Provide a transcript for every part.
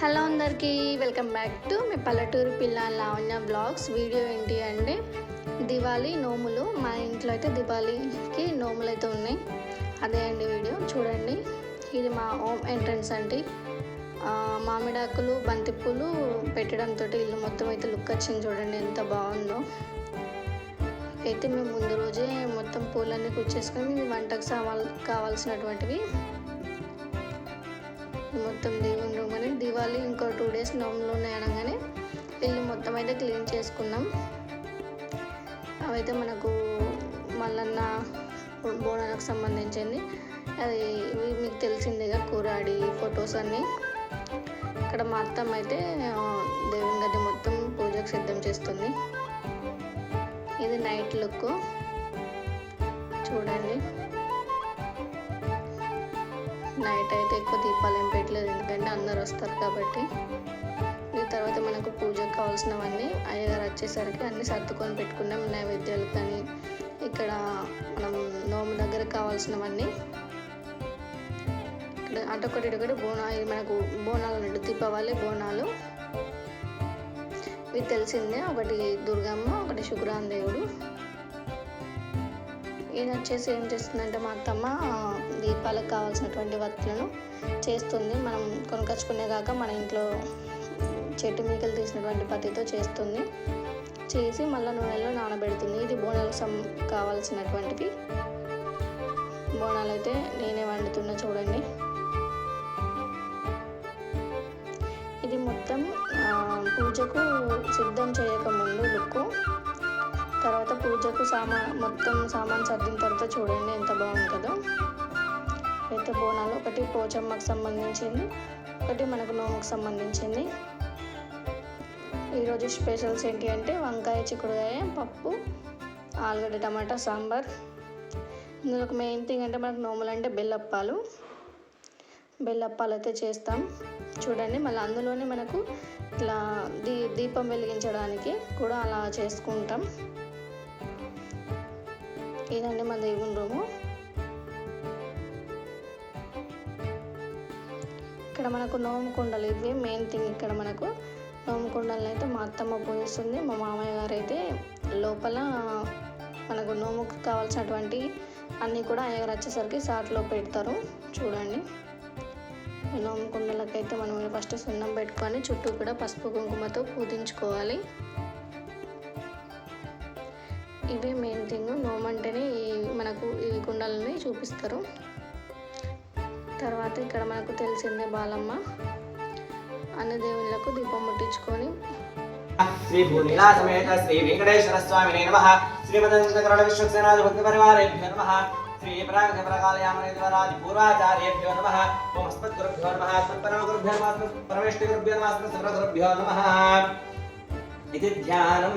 Hello అందరికీ welcome back to me పల్లెటూరు పిల్ల లావణ్య బ్లాగ్స్. వీడియో ఏంటి అంటే దివాళీ నోములు. మా ఇంట్లో అయితే దివాళీకి నోములు అయితే ఉన్నాయి. అదే అండి వీడియో చూడండి. ఇది మా హోమ్ ఎంట్రన్స్ అండి. మామిడాకులు బంతిపూలు పెట్టడంతో ఇల్లు మొత్తం అయితే లుక్ వచ్చింది చూడండి ఎంత బాగుందో. అయితే మేము ముందు రోజే మొత్తం పూలన్నీ కుచ్చేసుకొని వంటకు సామాన్ కావాల్సినటువంటివి మొత్తం దేవుని రూమ్ అని దివాళీ అనగానే ఇల్లు మొత్తం అయితే క్లీన్ చేసుకున్నాం. అవైతే మనకు మల్లన్న బోనాలకు సంబంధించింది. అది మీకు తెలిసిందేగా కూరాడి ఫొటోస్ అన్నీ. ఇక్కడ మా అత్తమ్మ అయితే దేవుని గది మొత్తం పూజకు సిద్ధం చేస్తుంది. ఇది నైట్ లుక్. చూడండి. నైట్ అయితే ఎక్కువ దీపాలు ఏం పెట్టలేదు. ఎందుకంటే అందరు వస్తారు కాబట్టి. ఈ తర్వాత మనకు పూజకు కావాల్సినవన్నీ అయ్యగారు వచ్చేసరికి అన్నీ సర్దుకొని పెట్టుకున్నాం. నైవేద్యాలు కానీ ఇక్కడ మనం నోము దగ్గర కావాల్సినవన్నీ ఇక్కడ అటొకటి ఇటొకటి బోనాలు మనకు బోనాలు ఉన్నట్టు దీపావళి బోనాలు. ఇవి తెలిసిందే ఒకటి దుర్గమ్మ ఒకటి శుక్రాన్ దేవుడు. ఈయన వచ్చేసి ఏం చేస్తుందంటే మా అత్తమ్మ దీపాలకు కావాల్సినటువంటి వత్తులను చేస్తుంది. మనం కొనుకొచ్చుకునే కాక మన ఇంట్లో చెట్టు మీకలు తీసినటువంటి పత్తితో చేస్తుంది. చేసి మళ్ళీ నూనెలో నానబెడుతుంది. ఇది బోనాలకు సం కావాల్సినటువంటివి బోనాలు అయితే నేనే వండుతున్నా చూడండి. ఇది మొత్తం పూజకు సిద్ధం చేయకముందు లుక్కు తర్వాత పూజకు సామా మొత్తం సామాన్ సర్దిన తర్వాత చూడండి ఎంత బాగుంటుందో. అయితే బోనాలు ఒకటి పోచమ్మకు సంబంధించింది ఒకటి మనకు నోముకు సంబంధించింది. ఈరోజు స్పెషల్స్ ఏంటి అంటే వంకాయ చిక్కుడుకాయ పప్పు ఆలుగడ్డ టమాటా సాంబార్. ఇందులో ఒక మెయిన్ థింగ్ అంటే మనకు నోములు అంటే బెల్లప్పాలు. బెల్లప్పాలు అయితే చేస్తాం. చూడండి మళ్ళీ అందులోనే మనకు ఇట్లా దీ దీపం వెలిగించడానికి కూడా అలా చేసుకుంటాం. ఇదండి మా దేవుని రూము ఇక్కడ మనకు నోముకొండలు ఇవి మెయిన్ థింగ్ ఇక్కడ మనకు నోముకుండలను అయితే మా అత్తమ్మ పూజిస్తుంది మా మామయ్య గారు అయితే లోపల మనకు నోముకు కావాల్సినటువంటి అన్నీ కూడా అయ్యగారు వచ్చేసరికి సాట్లో పెడతారు. చూడండి. నోముకొండలకైతే మనం ఫస్ట్ సున్నం పెట్టుకొని చుట్టూ కూడా పసుపు కుంకుమతో పూజించుకోవాలి. ఇవే మెయిన్ థింగ్ నోము ఈ మనకు ఈ కుండలని చూపిస్తారు. తర్వాత ఇక్కడ మనకు తెలిసిందే బాలమ్మ. అన్న దేవుళ్ళకు దీపం ముట్టించుకొని. శ్రీ భూనీలా సమేత శ్రీ వెంకటేశ్వర స్వామినే నమః. శ్రీమదంతకరణ విశ్వసేనాది భక్తి పరివారేభ్యో నమః. శ్రీ ప్రాగ ప్రకాలయామనేశ్వరాది పూర్వాచార్యేభ్యో నమః. ఓం అస్మద్గురుభ్యో నమః. అస్మత్పరమ గురుభ్యో నమః. గురుభ్యో నమః. అస్మత్ సర్వ గురుభ్యో ఇది ధ్యానం.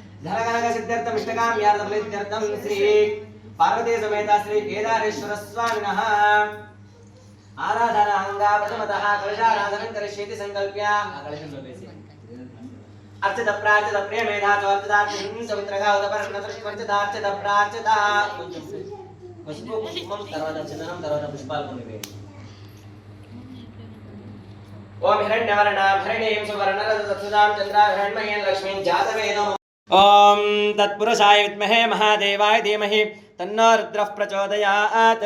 ధనగనగ సిద్ధార్థం ఇష్టకామ్యార్థం శ్రీ పార్వతీ సమేత శ్రీ కేదారేశ్వర స్వామిన ఆరాధనాంగా ప్రథమత కలశారాధనం కరిష్యేతి సంకల్ప్య అర్చత ప్రార్చత ప్రేమేధా చవర్చదార్థం సవిత్రగా ఉదపరణ ప్రార్చత పసుపు పుష్పం తర్వాత చందనం తర్వాత పుష్పాలు కొన్ని వేయండి ఓం హిరణ్యవర్ణ భరణీం సువర్ణ రథ చంద్రాభిరణ్మయం లక్ష్మీం జాతవేదం ओम तत्पुरुषाय विद्महे महादेवाय धीमहि तन्नो रुद्रः प्रचोदयात्।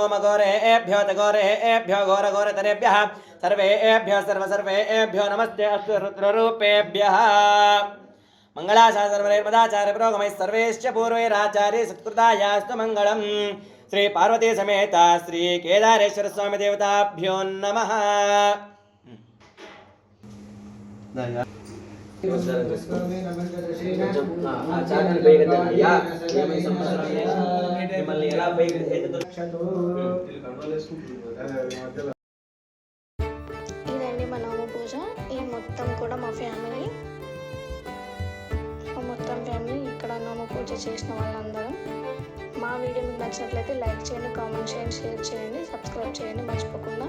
ओम गोरे एभ्यो तगोरे एभ्यो घोर घोर तरेभ्यः सर्वे तघोरेभ्यो सर्व सर्वे एभ्यो नमस्ते अस्तु रुद्ररूपेभ्यः मङ्गलाशासनवरैर्मदाचार्यपुरोगमैः सर्वैश्च पूर्वैराचार्ये सत्कृतायास्तु मङ्गलम् स्वामी देवताभ्यो नमः। ఇదండి మా నామ పూజ. ఈ మొత్తం కూడా మా ఫ్యామిలీ. మొత్తం ఫ్యామిలీ ఇక్కడ నామ పూజ చేసిన వాళ్ళందరం. మా వీడియో మీకు నచ్చినట్లయితే లైక్ చేయండి కామెంట్ చేయండి షేర్ చేయండి సబ్స్క్రైబ్ చేయండి. మర్చిపోకుండా